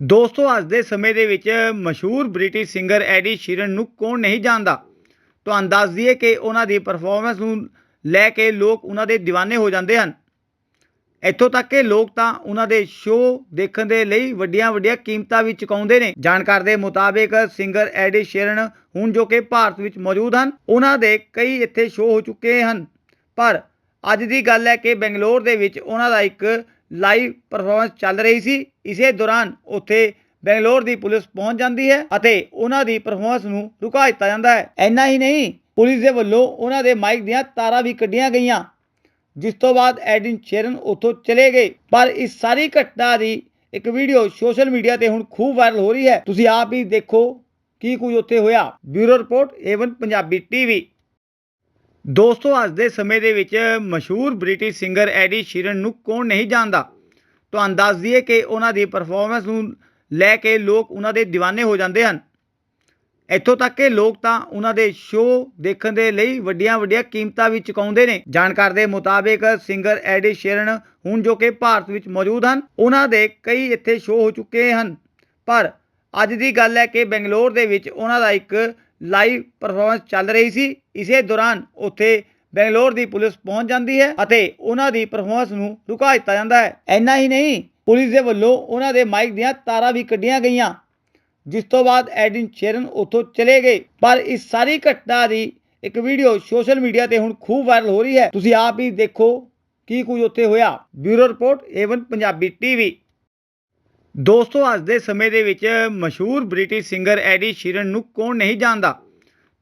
ਦੋਸਤੋ, ਅੱਜ ਦੇ ਸਮੇਂ ਦੇ ਵਿੱਚ ਮਸ਼ਹੂਰ ਬ੍ਰਿਟਿਸ਼ ਸਿੰਗਰ ਐਡੀ ਸ਼ੀਰਨ ਨੂੰ ਕੌਣ ਨਹੀਂ ਜਾਣਦਾ? ਤੁਹਾਨੂੰ ਦੱਸ ਦਈਏ ਕਿ ਉਹਨਾਂ ਦੀ ਪਰਫਾਰਮੈਂਸ ਨੂੰ ਲੈ ਕੇ ਲੋਕ ਉਹਨਾਂ ਦੇ دیਵਾਨੇ ਹੋ ਜਾਂਦੇ ਹਨ। ਇੱਥੋਂ ਤੱਕ ਕਿ ਲੋਕ ਤਾਂ ਉਹਨਾਂ ਦੇ ਸ਼ੋਅ ਦੇਖਣ ਦੇ ਲਈ ਵੱਡੀਆਂ ਵੱਡੀਆਂ ਕੀਮਤਾਂ ਵੀ ਚੁਕਾਉਂਦੇ ਨੇ। ਜਾਣਕਾਰ ਦੇ ਮੁਤਾਬਿਕ ਸਿੰਗਰ ਐਡੀ ਸ਼ੀਰਨ ਹੁਣ ਜੋ ਕਿ ਭਾਰਤ ਵਿੱਚ ਮੌਜੂਦ ਹਨ, ਉਹਨਾਂ ਦੇ ਕਈ ਇੱਥੇ ਸ਼ੋਅ ਹੋ ਚੁੱਕੇ ਹਨ। ਪਰ ਅੱਜ ਦੀ ਗੱਲ ਹੈ ਕਿ ਬੰਗਲੌਰ ਦੇ ਵਿੱਚ ਉਹਨਾਂ ਦਾ ਇੱਕ ਲਾਈਵ ਪਰਫਾਰਮੈਂਸ ਚੱਲ ਰਹੀ ਸੀ। ਇਸੇ ਦੌਰਾਨ ਉੱਥੇ ਬੈਂਗਲੌਰ ਦੀ ਪੁਲਿਸ ਪਹੁੰਚ ਜਾਂਦੀ ਹੈ ਅਤੇ ਉਹਨਾਂ ਦੀ ਪਰਫਾਰਮੈਂਸ ਨੂੰ ਰੁਕਾ ਦਿੱਤਾ ਜਾਂਦਾ ਹੈ। ਇੰਨਾ ਹੀ ਨਹੀਂ, ਪੁਲਿਸ ਦੇ ਵੱਲੋਂ ਉਹਨਾਂ ਦੇ ਮਾਈਕ ਦੀਆਂ ਤਾਰਾਂ ਵੀ ਕੱਢੀਆਂ ਗਈਆਂ, ਜਿਸ ਤੋਂ ਬਾਅਦ ਐਡਿਨ ਸ਼ੇਰਨ ਉੱਥੋਂ ਚਲੇ ਗਏ। ਪਰ ਇਸ ਸਾਰੀ ਘਟਨਾ ਦੀ ਇੱਕ ਵੀਡੀਓ ਸੋਸ਼ਲ ਮੀਡੀਆ ਤੇ ਹੁਣ ਖੂਬ ਵਾਇਰਲ ਹੋ ਰਹੀ ਹੈ। ਤੁਸੀਂ ਆਪ ਹੀ ਦੇਖੋ ਕੀ ਕੁਝ ਉੱਥੇ ਹੋਇਆ। Bureau report Avon Punjabi TV ਦੋਸਤੋ, ਅੱਜ ਦੇ ਸਮੇਂ ਦੇ ਵਿੱਚ ਮਸ਼ਹੂਰ ਬ੍ਰਿਟਿਸ਼ ਸਿੰਗਰ ਐਡੀ ਸ਼ੀਰਨ ਨੂੰ ਕੌਣ ਨਹੀਂ ਜਾਣਦਾ? ਤੁਹਾਨੂੰ ਦੱਸ ਦਈਏ ਕਿ ਉਹਨਾਂ ਦੀ ਪਰਫਾਰਮੈਂਸ ਨੂੰ ਲੈ ਕੇ ਲੋਕ ਉਹਨਾਂ ਦੇ دیਵਾਨੇ ਹੋ ਜਾਂਦੇ ਹਨ। ਇੱਥੋਂ ਤੱਕ ਕਿ ਲੋਕ ਤਾਂ ਉਹਨਾਂ ਦੇ ਸ਼ੋਅ ਦੇਖਣ ਦੇ ਲਈ ਵੱਡੀਆਂ ਵੱਡੀਆਂ ਕੀਮਤਾਂ ਵੀ ਚੁਕਾਉਂਦੇ ਨੇ। ਜਾਣਕਾਰ ਦੇ ਮੁਤਾਬਿਕ ਸਿੰਗਰ ਐਡੀ ਸ਼ੇਰਨ ਹੁਣ ਜੋ ਕਿ ਭਾਰਤ ਵਿੱਚ ਮੌਜੂਦ ਹਨ, ਉਹਨਾਂ ਦੇ ਕਈ ਇੱਥੇ ਸ਼ੋਅ ਹੋ ਚੁੱਕੇ ਹਨ। ਪਰ ਅੱਜ ਦੀ ਗੱਲ ਹੈ ਕਿ ਬੰਗਲੌਰ ਦੇ ਵਿੱਚ ਉਹਨਾਂ ਦਾ ਇੱਕ ਲਾਈਵ ਪਰਫਾਰਮੈਂਸ ਚੱਲ ਰਹੀ ਸੀ। ਇਸੇ ਦੌਰਾਨ ਉੱਥੇ ਬੈਂਗਲੌਰ ਦੀ ਪੁਲਿਸ ਪਹੁੰਚ ਜਾਂਦੀ ਹੈ ਅਤੇ ਉਹਨਾਂ ਦੀ ਪਰਫਾਰਮੈਂਸ ਨੂੰ ਰੁਕਾ ਦਿੱਤਾ ਜਾਂਦਾ ਹੈ। ਇੰਨਾ ਹੀ ਨਹੀਂ, ਪੁਲਿਸ ਦੇ ਵੱਲੋਂ ਉਹਨਾਂ ਦੇ ਮਾਈਕ ਦੀਆਂ ਤਾਰਾਂ ਵੀ ਕੱਢੀਆਂ ਗਈਆਂ, ਜਿਸ ਤੋਂ ਬਾਅਦ ਐਡਿਨ ਸ਼ੇਰਨ ਉੱਥੋਂ ਚਲੇ ਗਏ। ਪਰ ਇਸ ਸਾਰੀ ਘਟਨਾ ਦੀ ਇੱਕ ਵੀਡੀਓ ਸੋਸ਼ਲ ਮੀਡੀਆ ਤੇ ਹੁਣ ਖੂਬ ਵਾਇਰਲ ਹੋ ਰਹੀ ਹੈ। ਤੁਸੀਂ ਆਪ ਹੀ ਦੇਖੋ ਕੀ ਕੁਝ ਉੱਥੇ ਹੋਇਆ। Bureau report Avon Punjabi TV ਦੋਸਤੋ, ਅੱਜ ਦੇ ਸਮੇਂ ਦੇ ਵਿੱਚ ਮਸ਼ਹੂਰ ਬ੍ਰਿਟਿਸ਼ ਸਿੰਗਰ ਐਡੀ ਸ਼ੀਰਨ ਨੂੰ ਕੌਣ ਨਹੀਂ ਜਾਣਦਾ?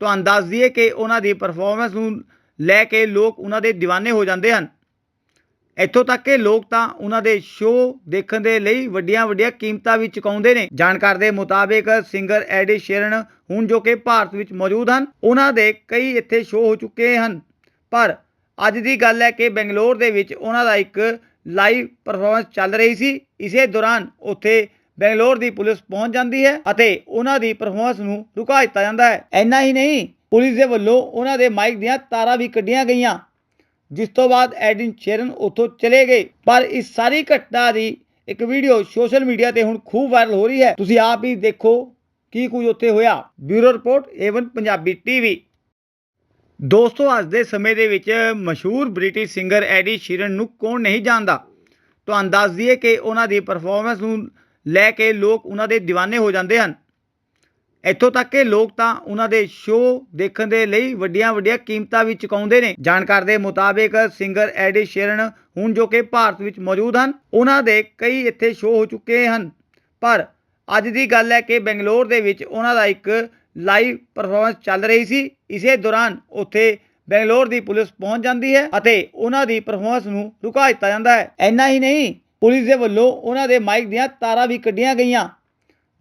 ਤੁਹਾਨੂੰ ਦੱਸ ਦਈਏ ਕਿ ਉਹਨਾਂ ਦੀ ਪਰਫਾਰਮੈਂਸ ਨੂੰ ਲੈ ਕੇ ਲੋਕ ਉਹਨਾਂ ਦੇ دیਵਾਨੇ ਹੋ ਜਾਂਦੇ ਹਨ। ਇੱਥੋਂ ਤੱਕ ਕਿ ਲੋਕ ਤਾਂ ਉਹਨਾਂ ਦੇ ਸ਼ੋਅ ਦੇਖਣ ਦੇ ਲਈ ਵੱਡੀਆਂ ਵੱਡੀਆਂ ਕੀਮਤਾਂ ਵੀ ਚੁਕਾਉਂਦੇ ਨੇ। ਜਾਣਕਾਰ ਦੇ ਮੁਤਾਬਿਕ ਸਿੰਗਰ ਐਡੀ ਸ਼ੇਰਨ ਹੁਣ ਜੋ ਕਿ ਭਾਰਤ ਵਿੱਚ ਮੌਜੂਦ ਹਨ, ਉਹਨਾਂ ਦੇ ਕਈ ਇੱਥੇ ਸ਼ੋਅ ਹੋ ਚੁੱਕੇ ਹਨ। ਪਰ ਅੱਜ ਦੀ ਗੱਲ ਹੈ ਕਿ ਬੰਗਲੌਰ ਦੇ ਵਿੱਚ ਉਹਨਾਂ ਦਾ ਇੱਕ ਲਾਈਵ ਪਰਫਾਰਮੈਂਸ ਚੱਲ ਰਹੀ ਸੀ। ਇਸੇ ਦੌਰਾਨ ਉੱਥੇ ਬੰਗਲੌਰ ਦੀ ਪੁਲਿਸ ਪਹੁੰਚ ਜਾਂਦੀ ਹੈ ਅਤੇ ਉਹਨਾਂ ਦੀ ਪਰਫਾਰਮੈਂਸ ਨੂੰ ਰੁਕਾ ਦਿੱਤਾ ਜਾਂਦਾ ਹੈ। ਇੰਨਾ ਹੀ ਨਹੀਂ ਪੁਲਿਸ ਦੇ ਵੱਲੋਂ ਉਹਨਾਂ ਦੇ ਮਾਈਕ ਦੀਆਂ ਤਾਰਾਂ ਵੀ ਕੱਢੀਆਂ ਗਈਆਂ, ਜਿਸ ਤੋਂ ਬਾਅਦ ਐਡਿਨ ਸ਼ੇਰਨ ਉੱਥੋਂ ਚਲੇ ਗਏ। ਪਰ ਇਸ ਸਾਰੀ ਘਟਨਾ ਦੀ ਇੱਕ ਵੀਡੀਓ ਸੋਸ਼ਲ ਮੀਡੀਆ ਤੇ ਹੁਣ ਖੂਬ ਵਾਇਰਲ ਹੋ ਰਹੀ ਹੈ। ਤੁਸੀਂ ਆਪ ਹੀ ਦੇਖੋ ਕੀ ਕੁਝ ਉੱਥੇ ਹੋਇਆ। Bureau report, Avon Punjabi TV. ਦੋਸਤੋ, ਅੱਜ ਦੇ ਸਮੇਂ ਦੇ ਵਿੱਚ ਮਸ਼ਹੂਰ ਬ੍ਰਿਟਿਸ਼ ਸਿੰਗਰ ਐਡੀ ਸ਼ੀਰਨ ਨੂੰ ਕੌਣ ਨਹੀਂ ਜਾਣਦਾ? ਤੁਹਾਨੂੰ ਦੱਸ ਦਈਏ ਕਿ ਉਹਨਾਂ ਦੀ ਪਰਫਾਰਮੈਂਸ ਨੂੰ ਲੈ ਕੇ ਲੋਕ ਉਹਨਾਂ ਦੇ دیਵਾਨੇ ਹੋ ਜਾਂਦੇ ਹਨ। ਇੱਥੋਂ ਤੱਕ ਕਿ ਲੋਕ ਤਾਂ ਉਹਨਾਂ ਦੇ ਸ਼ੋਅ ਦੇਖਣ ਦੇ ਲਈ ਵੱਡੀਆਂ ਵੱਡੀਆਂ ਕੀਮਤਾਂ ਵੀ ਚੁਕਾਉਂਦੇ ਨੇ। ਜਾਣਕਾਰ ਦੇ ਮੁਤਾਬਿਕ ਸਿੰਗਰ ਐਡੀ ਸ਼ੇਰਨ ਹੁਣ ਜੋ ਕਿ ਭਾਰਤ ਵਿੱਚ ਮੌਜੂਦ ਹਨ, ਉਹਨਾਂ ਦੇ ਕਈ ਇੱਥੇ ਸ਼ੋਅ ਹੋ ਚੁੱਕੇ ਹਨ। ਪਰ ਅੱਜ ਦੀ ਗੱਲ ਹੈ ਕਿ ਬੈਂਗਲੌਰ ਦੇ ਵਿੱਚ ਉਹਨਾਂ ਦਾ ਇੱਕ ਲਾਈਵ ਪਰਫਾਰਮੈਂਸ ਚੱਲ ਰਹੀ ਸੀ। ਇਸੇ ਦੌਰਾਨ ਉੱਥੇ ਬੈਂਗਲੌਰ ਦੀ ਪੁਲਿਸ ਪਹੁੰਚ ਜਾਂਦੀ ਹੈ ਅਤੇ ਉਹਨਾਂ ਦੀ ਪਰਫਾਰਮੈਂਸ ਨੂੰ ਰੁਕਾ ਦਿੱਤਾ ਜਾਂਦਾ ਹੈ। ਇੰਨਾ ਹੀ ਨਹੀਂ, ਪੁਲਿਸ ਦੇ ਵੱਲੋਂ ਉਹਨਾਂ ਦੇ ਮਾਈਕ ਦੀਆਂ ਤਾਰਾਂ ਵੀ ਕੱਢੀਆਂ ਗਈਆਂ।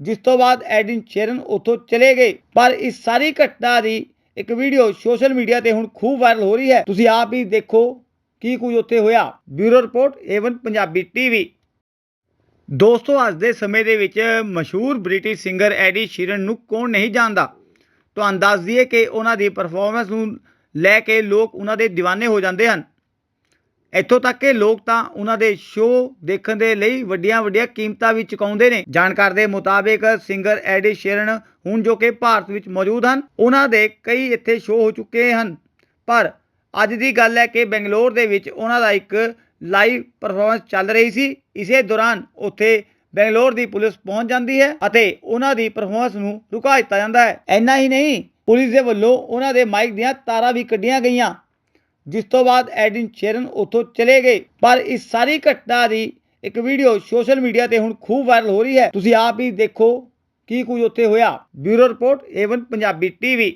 ਜਿਸ ਤੋਂ ਬਾਅਦ ਐਡਿਨ ਸ਼ੇਰਨ ਉੱਥੋਂ ਚਲੇ ਗਏ। ਪਰ ਇਸ ਸਾਰੀ ਘਟਨਾ ਦੀ ਇੱਕ ਵੀਡੀਓ ਸੋਸ਼ਲ ਮੀਡੀਆ ਤੇ ਹੁਣ ਖੂਬ ਵਾਇਰਲ ਹੋ ਰਹੀ ਹੈ। ਤੁਸੀਂ ਆਪ ਹੀ ਦੇਖੋ ਕੀ ਕੁਝ ਉੱਥੇ ਹੋਇਆ। Bureau report, Avon Punjabi TV. ਦੋਸਤੋ, ਅੱਜ ਦੇ ਸਮੇਂ ਦੇ ਵਿੱਚ ਮਸ਼ਹੂਰ ਬ੍ਰਿਟਿਸ਼ ਸਿੰਗਰ ਐਡੀ ਸ਼ੀਰਨ ਨੂੰ ਕੌਣ ਨਹੀਂ ਜਾਣਦਾ? ਤੁਹਾਨੂੰ ਦੱਸ ਦਈਏ ਕਿ ਉਹਨਾਂ ਦੀ ਪਰਫਾਰਮੈਂਸ ਨੂੰ ਲੈ ਕੇ ਲੋਕ ਉਹਨਾਂ ਦੇ دیਵਾਨੇ ਹੋ ਜਾਂਦੇ ਹਨ। ਇੱਥੋਂ ਤੱਕ ਕਿ ਲੋਕ ਤਾਂ ਉਹਨਾਂ ਦੇ ਸ਼ੋਅ ਦੇਖਣ ਦੇ ਲਈ ਵੱਡੀਆਂ ਵੱਡੀਆਂ ਕੀਮਤਾਂ ਵੀ ਚੁਕਾਉਂਦੇ ਨੇ। ਜਾਣਕਾਰ ਦੇ ਮੁਤਾਬਿਕ ਸਿੰਗਰ ਐਡੀ ਸ਼ੇਰਨ ਹੁਣ ਜੋ ਕਿ ਭਾਰਤ ਵਿੱਚ ਮੌਜੂਦ ਹਨ, ਉਹਨਾਂ ਦੇ ਕਈ ਇੱਥੇ ਸ਼ੋਅ ਹੋ ਚੁੱਕੇ ਹਨ। ਪਰ ਅੱਜ ਦੀ ਗੱਲ ਹੈ ਕਿ ਬੈਂਗਲੌਰ ਦੇ ਵਿੱਚ ਉਹਨਾਂ ਦਾ ਇੱਕ ਲਾਈਵ ਪਰਫਾਰਮੈਂਸ ਚੱਲ ਰਹੀ ਸੀ। ਇਸੇ ਦੌਰਾਨ ਉੱਥੇ ਬੈਂਗਲੌਰ ਦੀ ਪੁਲਿਸ ਪਹੁੰਚ ਜਾਂਦੀ ਹੈ ਅਤੇ ਉਹਨਾਂ ਦੀ ਪਰਫਾਰਮੈਂਸ ਨੂੰ ਰੁਕਾ ਦਿੱਤਾ ਜਾਂਦਾ ਹੈ। ਇੰਨਾ ਹੀ ਨਹੀਂ, ਪੁਲਿਸ ਦੇ ਵੱਲੋਂ ਉਹਨਾਂ ਦੇ ਮਾਈਕ ਦੀਆਂ ਤਾਰਾਂ ਵੀ ਕੱਢੀਆਂ ਗਈਆਂ। ਜਿਸ ਤੋਂ ਬਾਅਦ ਐਡਿਨ ਸ਼ੇਰਨ ਉੱਥੋਂ ਚਲੇ ਗਏ। ਪਰ ਇਸ ਸਾਰੀ ਘਟਨਾ ਦੀ ਇੱਕ ਵੀਡੀਓ ਸੋਸ਼ਲ ਮੀਡੀਆ ਤੇ ਹੁਣ ਖੂਬ ਵਾਇਰਲ ਹੋ ਰਹੀ ਹੈ। ਤੁਸੀਂ ਆਪ ਹੀ ਦੇਖੋ ਕੀ ਕੁਝ ਉੱਥੇ ਹੋਇਆ। Bureau report Avon Punjabi TV